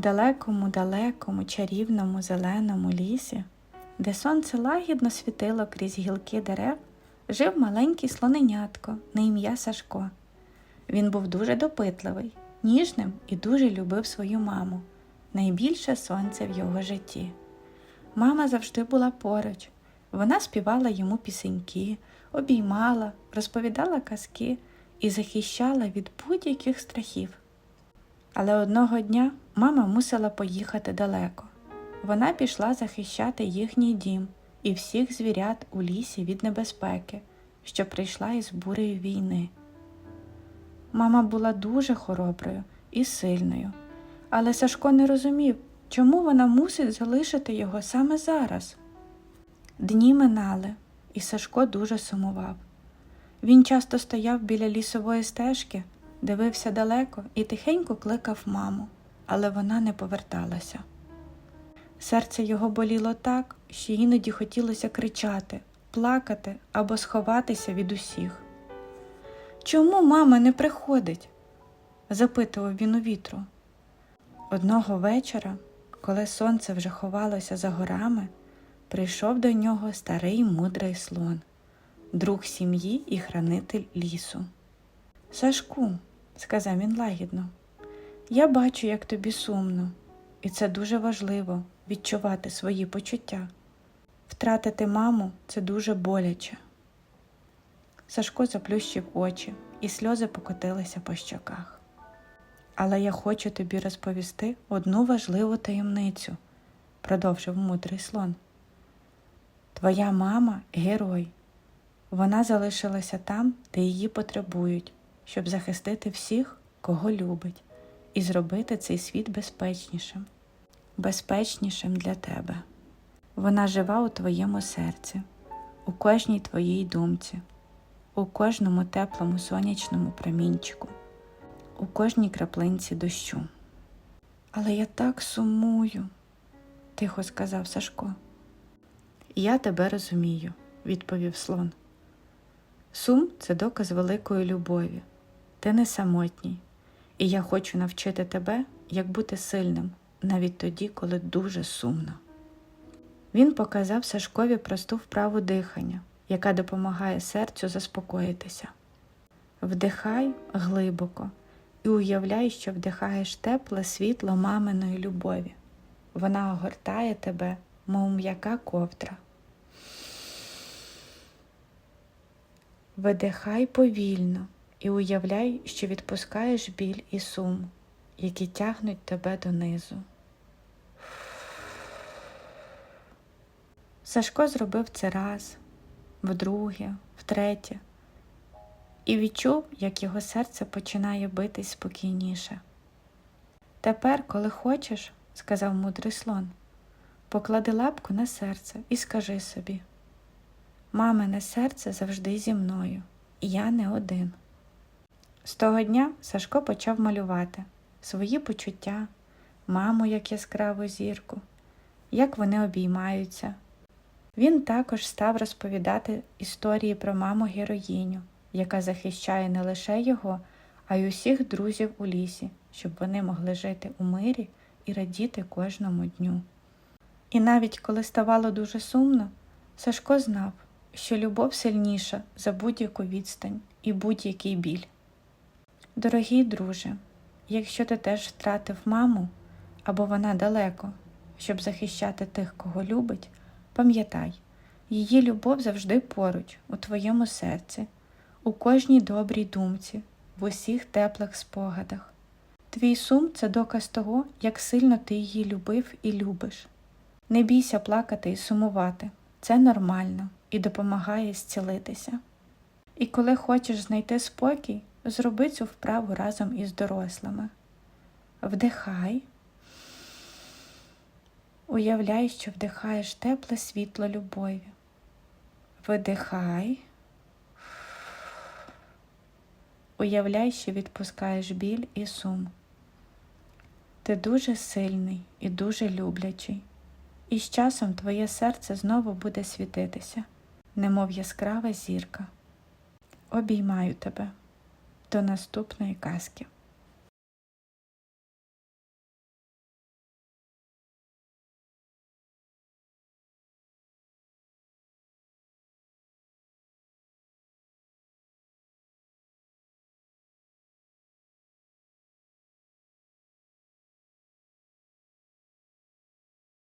далекому, далекому, чарівному зеленому лісі, де сонце лагідно світило крізь гілки дерев, жив маленький слоненятко на ім'я Сашко. Він був дуже допитливий, ніжним і дуже любив свою маму, найбільше сонце в його житті. Мама завжди була поруч. Вона співала йому пісеньки, обіймала, розповідала казки і захищала від будь-яких страхів. Але одного дня мама мусила поїхати далеко. Вона пішла захищати їхній дім і всіх звірят у лісі від небезпеки, що прийшла із бурею війни. Мама була дуже хороброю і сильною, але Сашко не розумів, чому вона мусить залишити його саме зараз. Дні минали, і Сашко дуже сумував. Він часто стояв біля лісової стежки, дивився далеко і тихенько кликав маму, але вона не поверталася. Серце його боліло так, що іноді хотілося кричати, плакати або сховатися від усіх. Чому мама не приходить? запитував він у вітру. Одного вечора, коли сонце вже ховалося за горами, прийшов до нього старий мудрий слон, друг сім'ї і хранитель лісу. Сашку, сказав він лагідно, я бачу, як тобі сумно, і це дуже важливо відчувати свої почуття. Втратити маму це дуже боляче. Сашко заплющив очі, і сльози покотилися по щоках. Але я хочу тобі розповісти одну важливу таємницю, продовжив мудрий слон. Твоя мама герой. Вона залишилася там, де її потребують, щоб захистити всіх, кого любить, і зробити цей світ безпечнішим, безпечнішим для тебе. Вона жива у твоєму серці, у кожній твоїй думці, у кожному теплому сонячному промінчику, у кожній краплинці дощу. Але я так сумую, тихо сказав Сашко. Я тебе розумію, відповів слон. Сум це доказ великої любові. Ти не самотній, і я хочу навчити тебе, як бути сильним, навіть тоді, коли дуже сумно. Він показав Сашкові просту вправу дихання, яка допомагає серцю заспокоїтися. Вдихай глибоко і уявляй, що вдихаєш тепле світло маминої любові. Вона огортає тебе, мов м'яка ковдра. Видихай повільно і уявляй, що відпускаєш біль і сум, які тягнуть тебе донизу. Сашко зробив це раз, вдруге, втретє, і відчув, як його серце починає битись спокійніше. Тепер, коли хочеш, сказав мудрий слон, поклади лапку на серце і скажи собі Мамине серце завжди зі мною, і я не один. З того дня Сашко почав малювати свої почуття, маму як яскраву зірку, як вони обіймаються. Він також став розповідати історії про маму героїню, яка захищає не лише його, а й усіх друзів у лісі, щоб вони могли жити у мирі і радіти кожному дню. І навіть коли ставало дуже сумно, Сашко знав, що любов сильніша за будь-яку відстань і будь-який біль. Дорогий друже, якщо ти теж втратив маму або вона далеко, щоб захищати тих, кого любить, пам'ятай, її любов завжди поруч, у твоєму серці, у кожній добрій думці, в усіх теплих спогадах. Твій сум це доказ того, як сильно ти її любив і любиш. Не бійся плакати і сумувати, це нормально і допомагає зцілитися. І коли хочеш знайти спокій, зроби цю вправу разом із дорослими. Вдихай, уявляй, що вдихаєш тепле світло любові. Видихай, уявляй, що відпускаєш біль і сум. Ти дуже сильний і дуже люблячий, і з часом твоє серце знову буде світитися немов яскрава зірка. Обіймаю тебе до наступної казки.